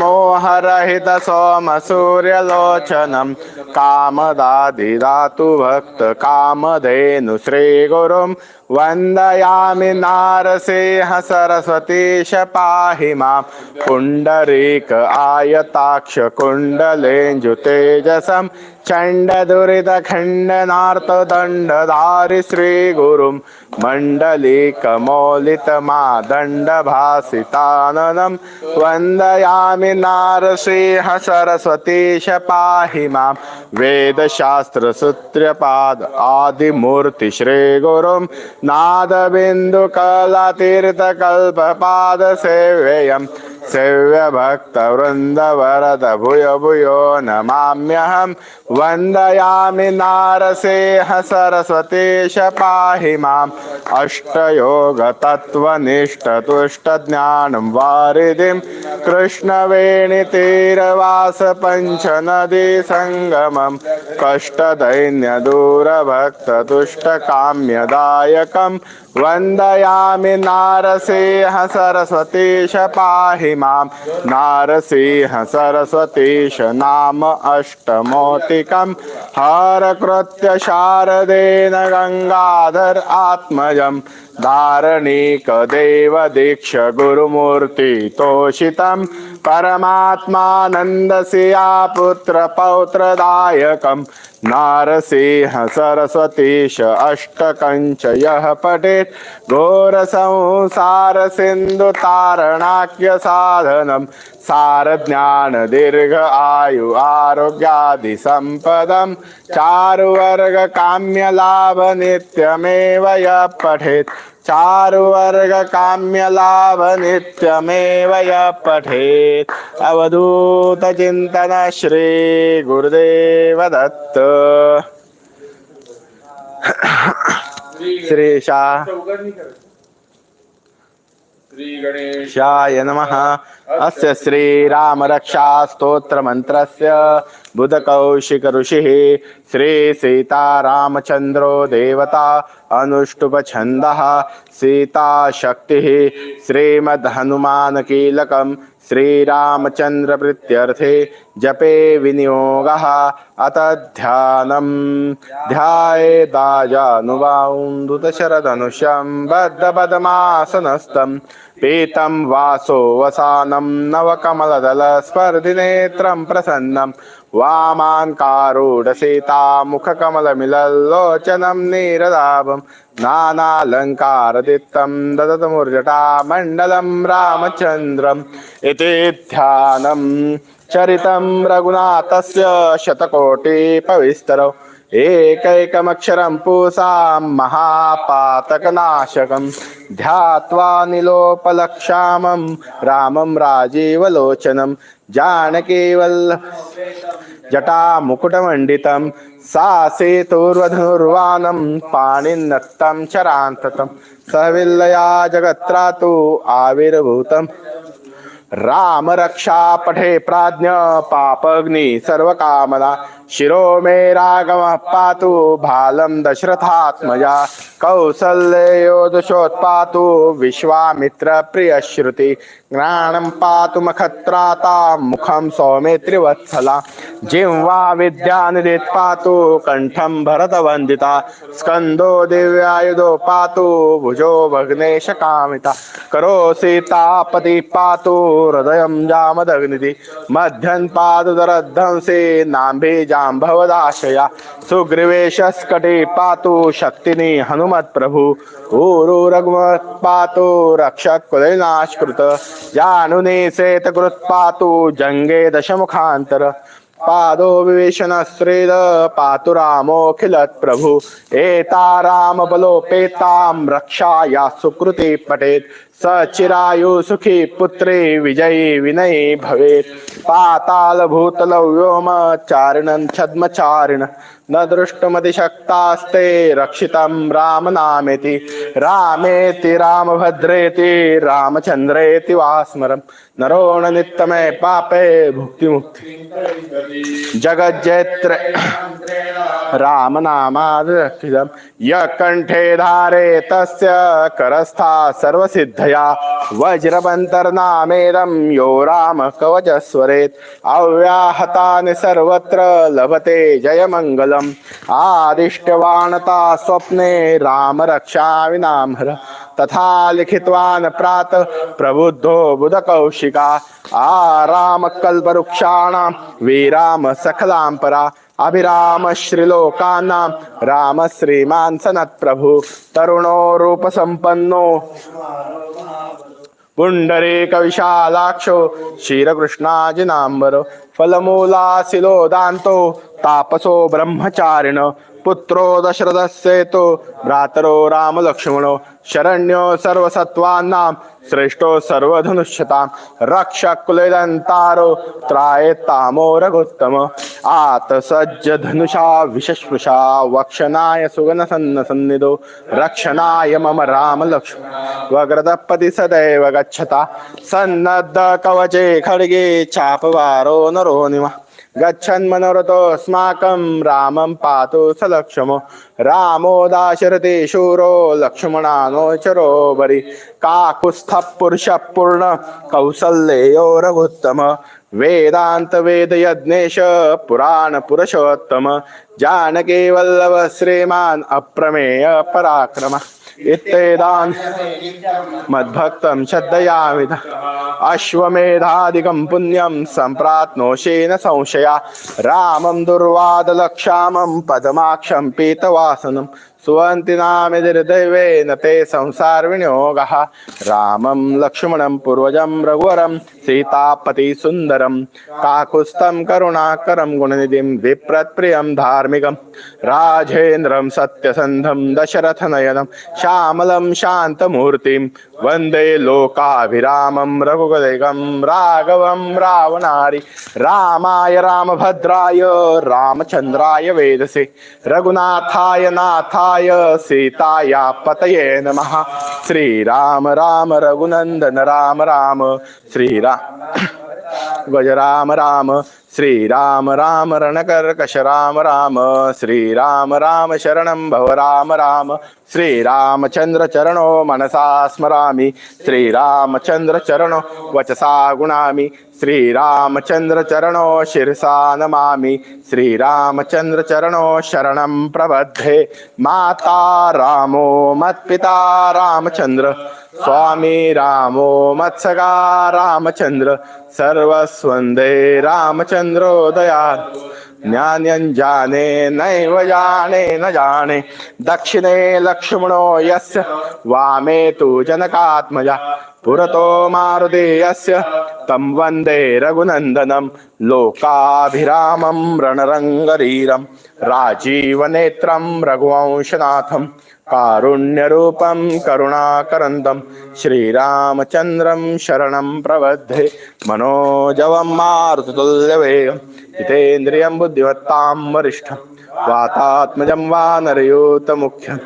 मोहरहितसोमसूर्यलोचनं कामदादिदातु भक्तकामधेनु श्रीगुरुम् वन्दयामि नारसिंह सरस्वतीश पाहि माँ। पुण्डरीक आयताक्ष कुण्डलेञ्जुतेजसं चण्डदुरितखण्डनार्तदण्डधारि श्रीगुरुं। मण्डलीकमौलितमादण्डभासिताननं वन्दयामि नारसिंह सरस्वतीश पाहि माँ। वेदशास्त्रसूत्रपाद आदिमूर्ति श्रीगुरुं नादबिन्दुकलातीर्थकल्पपादसेव्ययम् सेव्यभक्तवृन्दवरद भूय भूयो नमाम्यहं वन्दयामि नारसेह सरस्वतीश पाहि माम् अष्टयोगतत्त्वनिष्ठतुष्टज्ञानं वारिधिं कृष्णवेणितीरवास पञ्चनदी सङ्गमं कष्टदैन्यदूरभक्ततुष्टकाम्यदायकं वन्दयामि नारसिंह सरस्वतीश पाहि माँ। नारसिंह सरस्वतीश नाम अष्टमोतिकं। हरकृत्य शारदेन गङ्गाधर आत्मजं धारणिकदेवदीक्ष गुरुमूर्तितोषितं परमात्मानन्दसिया पुत्रपौत्रदायकं नारसिंह सरस्वतीश अष्टकञ्च यः पठेत्। घोरसंसारसिन्धुतारणाख्यसाधनं सारज्ञानदीर्घ आयु आरोग्यादिसम्पदं चारुवर्गकाम्यलाभनित्यमेव यः पठेत्। चारुवर्गकाम्यलाभनित्यमेव यः पठेत् अवधूतचिन्तन श्रीगुरुदेव दत्त श्रीशा श्री शाय नमः। अस्य श्रीरामरक्षास्तोत्रमन्त्रस्य बुधकौशिकऋषिः श्रीसीतारामचन्द्रो देवता अनुष्टुपछन्दः सीताशक्तिः श्रीमद्हनुमानकीलकं श्रीरामचन्द्रप्रीत्यर्थे जपे विनियोगः अत ध्यानं ध्यायेदाजानुबाहुन्दुतशरधनुष्यं बद्धपदमासनस्थं पीतं वासो वसानं नवकमलदलस्पर्धिनेत्रं प्रसन्नं वामान्कारूढसीतामुखकमलमिलल्लोचनं नीरदाभं नानालङ्कारदित्तं ददतमुर्जटामण्डलं रामचन्द्रम् इति ध्यानं चरितं रघुनाथस्य शतकोटिपविस्तरौ। एकैकमक्षरं पूसां महापातकनाशकं ध्यात्वा निलोपलक्षामं रामं राजीवलोचनं जानकीवल्ल जटामुकुटमण्डितं सा सेतुर्वधनुर्वानं पाणिन्नत्तं चरान्ततं सविल्लया जगत्रातु आविर्भूतम् राम रक्षा पठे प्राज्ञ पापग्नि सर्वकामना शिरो मे रागमः पातु भालं दशरथात्मजा कौसल्ययोदशोत्पातु विश्वामित्रप्रियश्रुति ज्ञानं पातु मखत्राता, मुखं सौमित्रिवत्सला जिह्वा विद्यानिधित् पातु कण्ठं भरतवन्दिता, स्कन्दो दिव्यायुधो पातु भुजो भग्नेशकामिता करो सीतापति पातु हृदयं जामदग्निधि मध्यं पादुदरध्वंसे नाम्भे जाम्भवदाशया सुग्रीवेशस्कटे पातु शक्तिनि हनुमत्प्रभु ऊरु रघुमत् पातु रक्षक कुलनाशकृत जानुने शेतकृत् पातु जङ्गे दशमुखान्तर। पादो विवेशनश्रेद पातु रामोऽखिलत् प्रभु। एता रामबलोपेतां रक्षाया सुकृते पठेत्। स चिरायु सुखी पुत्रे विजयी विनयी भवेत्। पाताल भूतलौ व्योम चारिणं छद्मचारिण। न दृष्टमतिशक्तास्ते रक्षितं रामनामेति, रामेति रामभद्रेति, रामचन्द्रेति वा स्मरम् नरो न नित्यमे पापे भुक्तिमुक्ति। जगज्जैत्र रामनामादिरक्षितं। यः कण्ठे धारे तस्य करस्था सर्वसिद्धये। श्रद्धया वज्रमन्तर्नामेदं यो राम कवचस्वरेत्। अव्याहतानि सर्वत्र लभते फलम आदिष्टवानता स्वप्ने राम रक्षाविनाम्र तथा लिखितवान प्रात प्रबुद्धो बुध कौशिका आराम कल्पवृक्षाणां वीराम सखलां परा अभिराम श्रीलोकानां। राम श्रीमान सनत प्रभु तरुणो रूप संपन्नो पुंडरीक विशालाक्षो श्रीकृष्णाजिनांबरो फलमूलासिलो दान्तो तापसो ब्रह्मचारिण पुत्रो दशरथस्येतो भ्रातरो रामलक्ष्मणो शरण्यो सर्वसत्त्वानां श्रेष्ठो सर्वधनुष्यतां रक्षकुलदन्तारो त्रायेत्तामो रघुत्तम आतसज्जधनुषा विशस्पृशा वक्षनाय सुगनसन्नसन्निधो रक्षणाय मम रामलक्ष्मण वग्रदपति सदैव गच्छता सन्नद्ध कवचे खड्गे चापवारो मनोनिमः गच्छन् मनोरथोऽस्माकं रामं पातु स सलक्ष्मो। रामो दाशरथे शूरो लक्ष्मणानो चरोबरि काकुस्थ पुरुषः पूर्ण कौसल्येयो रघुत्तम। वेदान्तवेदयज्ञेश पुराणपुरुषोत्तम जानकी वल्लभ श्रीमान् अप्रमेय पराक्रमः। इत्येतान् मद्भक्तं श्रद्धयामि अश्वमेधादिकं पुण्यं सम्प्राप्नोषेण संशया। रामं दुर्वादलक्षामं पदमाक्षं पीतवासनं। सुवन्ति नामिर्दैवेन ते संसारविनियोगः। रामं लक्ष्मणं पूर्वजं रघुवरं, सीतापति सुन्दरं काकुत्स्थं करुणाकरं गुणनिधिं, विप्रत्प्रियं धार्मिकं, राजेन्द्रं सत्यसन्धं, दशरथनयनं, श्यामलं शान्तमूर्तिं वन्दे लोकाभिरामं रघुगदैकं राघवं रावणारि रामाय रामभद्राय रामचन्द्राय वेदसे रघुनाथाय नाथाय सीताया पतये नमः। श्रीराम राम रघुनन्दन राम राम श्रीराम गज राम राम श्रीराम राम रणकर्कश राम राम श्रीराम राम शरणं भव राम राम श्रीरामचन्द्र चरणो मनसा स्मरामि श्रीरामचन्द्र चरणो वचसा गुणामि श्रीरामचन्द्र चरणो शिरसा नमामि श्रीरामचन्द्र चरणो शरणं प्रबद्धे। माता रामो मत्पिता रामचन्द्र स्वामी रामो मत्सगा रामचन्द्र सर्वस्वन्दे रामचन्द्र दयाल ज्ञान्यञ्जाने नैव जाने, न जाने। दक्षिणे लक्ष्मणो यस्य, वामे तु जनकात्मजा। पुरतो मारुति यस्य तं वंदे रघुनन्दनं। लोकाभिरामं रणरङ्गरीरं, राजीवनेत्रं रघुवंशनाथं, कारुण्यरूपं करुणाकरन्दं, श्रीरामचन्द्रं शरणं प्रबद्धे मनोजवं मारुतुल्यवेगं जितेन्द्रियं बुद्धिमत्तां वरिष्ठं वातात्मजं वानरयूतमुख्यं,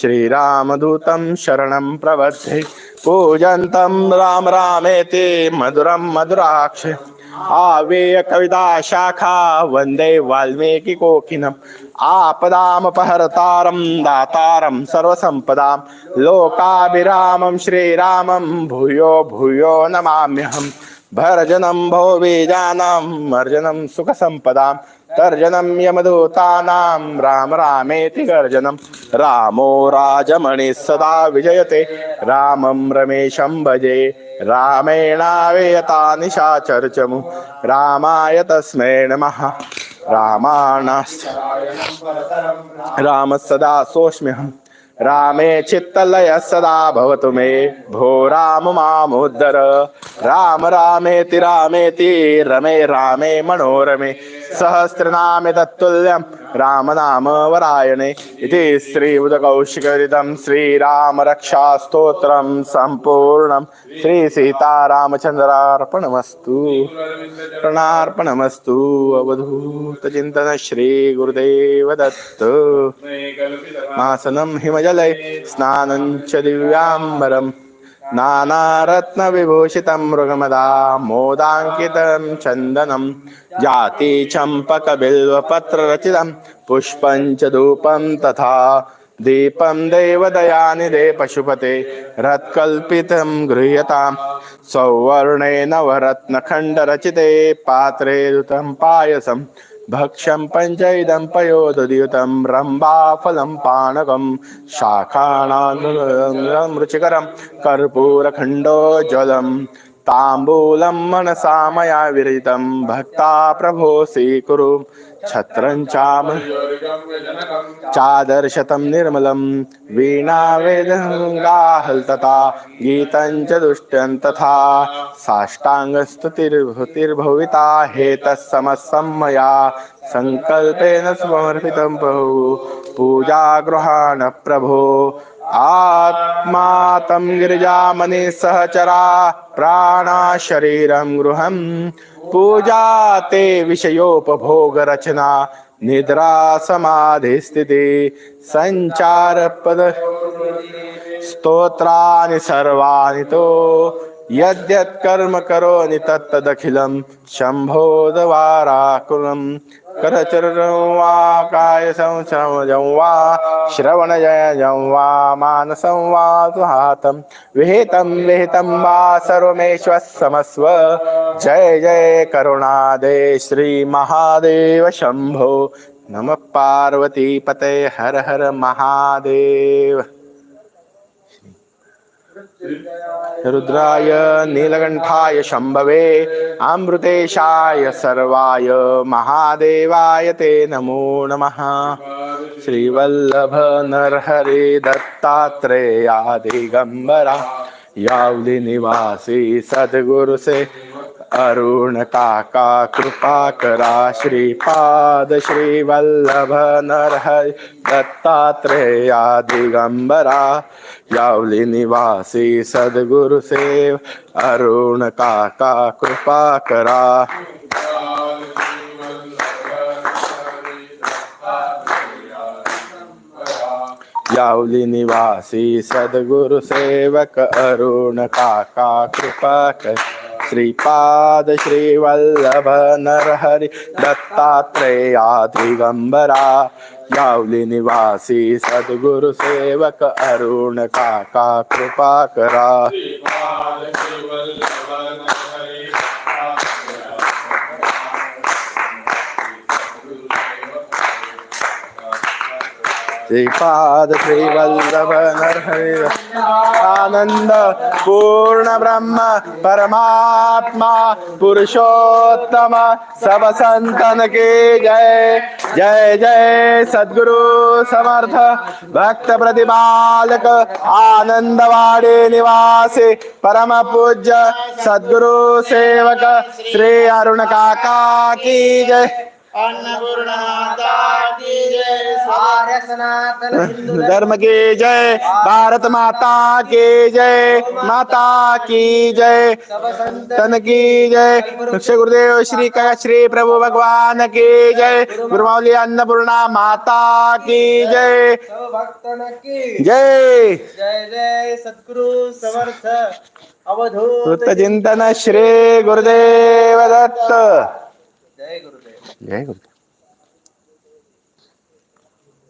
श्रीरामदूतं शरणं प्रबद्धे पूजन्तं राम रामेति मधुरं मधुराक्षे। आवेय कविता शाखा वंदे वाल्मीकिकोकिनम् आपदामपहर्तारं दातारं सर्वसम्पदां लोकाभिरामं श्रीरामं भूयो भूयो नमाम्यहम्। भर्जनं भोबीजानां मर्जनं सुखसम्पदां तर्जनं यमदूतानां राम रामेति गर्जनं। रामो राजमणिः सदा विजयते। रामं रमेशं भजे। रामेणावेयता निशाचर्चमु रामाय तस्मै नमः। रामाणास्य रामः सदा सोऽस्म्यहम्। रामे चित्तलयः सदा भवतु मे भो राम मामुद्धर राम रामेति रामेति रमे रामे मनोरमे सहस्रनामे तत्तुल्यं रामनामवरायणे इति श्रीबुधकौशिकरितं श्रीरामरक्षास्तोत्रं सम्पूर्णं श्रीसीतारामचन्द्रार्पणमस्तु। प्रणार्पणमस्तु अवधूतचिन्तन श्रीगुरुदेवदत्त। आसनं मासनं स्नानं च दिव्याम्बरम्। नानारत्नविभूषितं मृगमदा मोदाङ्कितं चन्दनं जाति चम्पकबिल्वपत्ररचितं पुष्पं च धूपं तथा दीपं देवदयानिदे पशुपते रत्कल्पितं गृह्यतां सौवर्णेन वरत्नखण्डरचिते पात्रे दुतं पायसं भक्ष्यं पञ्चैदं पयोदुद्युतं रम्बाफलं पानकं शाखाणां रुचिकरं कर्पूरखण्डोज्ज्वलं ताम्बूलं मनसा मया विरचितं भक्ता प्रभो स्वीकुरु छत्रं चाम चादर्शतं निर्मलं। वीणावेदगाहल तथा गीतं च दुष्ट्यं तथा साष्टाङ्गस्तुतिर्भूतिर्भविता हेतस्समस्तं मया सङ्कल्पेन समर्पितं बहु। पूजागृहाण प्रभो आत्मा तं गिरिजामणि सहचरा प्राणा शरीरं गृहं पूजा ते विषयोपभोगरचना निद्रा समाधिस्थिति सञ्चारपद स्तोत्राणि सर्वाणि तो यद्यत् कर्म करोमि तत्तदखिलं शम्भोदवाराकुलं करचरणं वा कायसंसमजं वा श्रवणजयजं वा मानसं वा सुहातं विहितं विहितं वा सर्वमेश्वसमस्व जय जय करुणादे श्रीमहादेव शम्भो। नमः पार्वतीपते हर हर महादेव। रुद्राय नीलकण्ठाय शम्भवे अमृतेशाय सर्वाय महादेवाय ते नमो नमः। श्रीवल्लभ नरहरि दत्तात्रेयादिगम्बरा यावली निवासी सद्गुरु से अरुण काका, कृपा करा श्रीपाद श्री वल्लभ नरहरि दत्तात्रेया दिगंबरा, यावली निवासी सदगुरु सेव। अरुण काका, कृपा करा। यावली निवासी सदगुरु सेवक अरुण काका, कृपा कर। श्रीपाद श्रीवल्लभ नरहरि दत्तात्रेया दिगंबरा यावली निवासी सदगुरु सेवक अरुण काका कृपा करा। श्रीपाद श्री वल्लभ आनंद पूर्ण ब्रह्म, परमात्मा, पुरुषोत्तम, सब संतन की जय। जय जय, सद्गुरु समर्थ। भक्त प्रतिपालक आनंदवाड़ी निवासी, परम पूज्य, सद्गुरु सेवक, श्री अरुण काका की जय। अन्नपूर्णा माता की जय आर्य सनातन हिंदू धर्म की जय भारत माता की जय माता की जय तन की जय। श्री गुरुदेव श्री का श्री प्रभु भगवान की जय गुरुमौली अन्नपूर्णा माता की जय। भक्तन की जय। जय जय सद्गुरु समर्थ। अवधूत चिंतन श्री गुरुदेव दत्त। जय गुरुदेव Yeah.